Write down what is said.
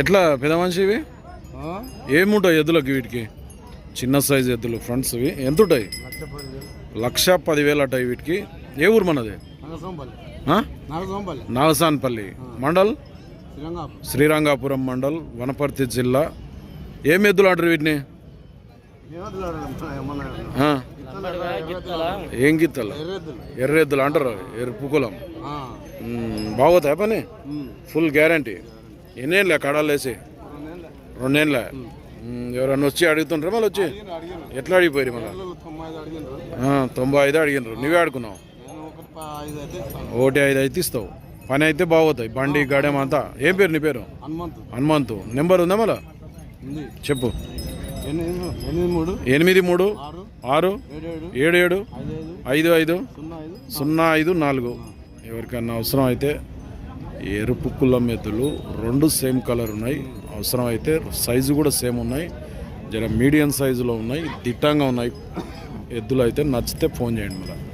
ఎట్లా పెద్ద మనిషి ఇవి ఏముంటాయి ఎద్దులకి వీటికి? చిన్న సైజు ఎద్దులు ఫ్రంట్స్ ఇవి. ఎంత ఉంటాయి? లక్ష పదివేలు అటాయి వీటికి. ఏ ఊరు మనది? నాగసాన్పల్లి మండల్? శ్రీరంగం శ్రీరంగాపురం మండల్ వనపర్తి జిల్లా. ఏం ఎద్దులు అంటారు వీటిని? ఏం గిత్తలు? ఎర్రెద్దులు అంటారు ఎరుపు కులం. బాగోతాయి పని? Full guarantee. ఎన్నేళ్ళ కడాలు వేసి రెండేళ్ళ ఎవరన్నా వచ్చి అడుగుతుంటారా మళ్ళీ వచ్చి? ఎట్లా అడిగిపోయారు మళ్ళీ? తొంభై ఐదు అడిగినారు నువ్వే ఆడుకున్నావు నేను ఒకటి ఐదు అయితే ఇస్తావు. పని అయితే బాగోతాయి. బండి గడెం అంతా. ఏం పేరు నీ పేరు? హనుమంతు. హనుమంతు. నెంబర్ ఉందా మళ్ళా? చెప్పు. ఎనిమిది మూడు. ఆరు. ఏడు ఏడు ఐదు ఐదు. సున్నా ఐదు నాలుగు. ఎవరికన్నా అవసరం అయితే ఎరుపు కుల్ల ఎద్దులు రెండు సేమ్ కలర్ ఉన్నాయి. అవసరం అయితే సైజు కూడా సేమ్ ఉన్నాయి. జర మీడియం సైజులో ఉన్నాయి. దిట్టంగా ఉన్నాయి. ఎద్దులు అయితే నచ్చితే ఫోన్ చేయండి మళ్ళీ.